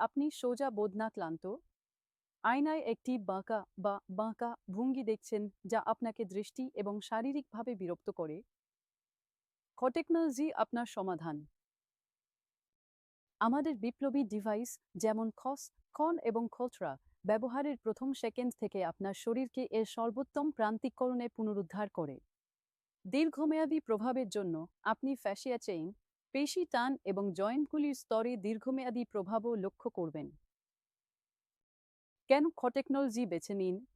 আপনি সোজা বোধ না ক্লান্ত। আয়নায় একটি বাঁকা বা বাঁকা ভঙ্গি দেখছেন যা আপনাকে দৃষ্টি এবং শারীরিকভাবে বিরক্ত করে। টেকনোলজি আপনার সমাধান। আমাদের বিপ্লবী ডিভাইস যেমন খস খন এবং খোচরা ব্যবহারের প্রথম সেকেন্ড থেকে আপনার শরীরকে এর সর্বোত্তম প্রান্তিককরণে পুনরুদ্ধার করে। দীর্ঘমেয়াদী প্রভাবের জন্য আপনি ফ্যাশিয়া চেইন পেশি টান এবং জয়েন্টগুলির স্তরে দীর্ঘমেয়াদী প্রভাবও লক্ষ্য করবেন। কেন টেকনোলজি বেছে নিন?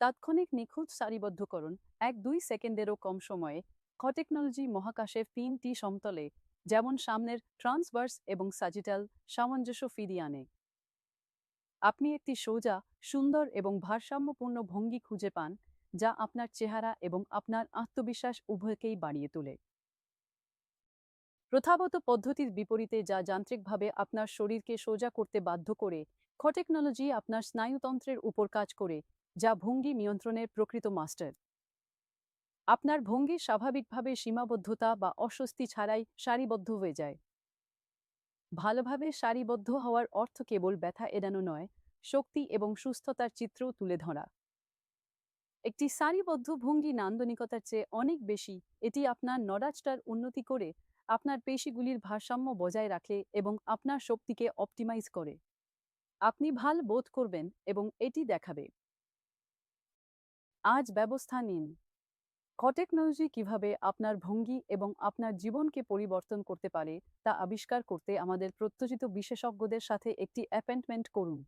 তাৎক্ষণিক নিখুঁত সারিবদ্ধকরণ এক দুই সেকেন্ডেরও কম সময়ে টেকনোলজি মহাকাশের তিনটি সমতলে, যেমন সামনের ট্রান্সভার্স এবং সাজিটাল, সামঞ্জস্য ফিরিয়ে আনে। আপনি একটি সোজা, সুন্দর এবং ভারসাম্যপূর্ণ ভঙ্গি খুঁজে পান, যা আপনার চেহারা এবং আপনার আত্মবিশ্বাস উভয়কেই বাড়িয়ে তোলে। প্রথাগত পদ্ধতির বিপরীতে যা যান্ত্রিকভাবে আপনার শরীরকে সোজা করতে বাধ্য করে টেকনোলজি আপনার স্নায়ুতন্ত্রের উপর কাজ করে, যা ভঙ্গি নিয়ন্ত্রণের প্রকৃত মাস্টার। আপনার ভঙ্গি স্বাভাবিকভাবে সীমাবদ্ধতা বা অস্বস্তি ছাড়াই সারিবদ্ধ হয়ে যায়। ভালোভাবে সারিবদ্ধ হওয়ার অর্থ কেবল ব্যথা এড়ানো নয়, শক্তি এবং সুস্থতার চিত্রও তুলে ধরা। একটি সারিবদ্ধ ভঙ্গি নান্দনিকতার চেয়ে অনেক বেশি এটি আপনার নড়াচটার উন্নতি করে, আপনার পেশিগুলির ভারসাম্য বজায় রাখে এবং আপনার শক্তিকে অপটিমাইজ করে। আপনি ভালো বোধ করবেন এবং এটি দেখাবে। আজ ব্যবস্থা নিন। টেকনোলজি কীভাবে আপনার ভঙ্গি এবং আপনার জীবনকে পরিবর্তন করতে পারে তা আবিষ্কার করতে আমাদের প্রত্যাশিত বিশেষজ্ঞদের সাথে একটি অ্যাপয়েন্টমেন্ট করুন।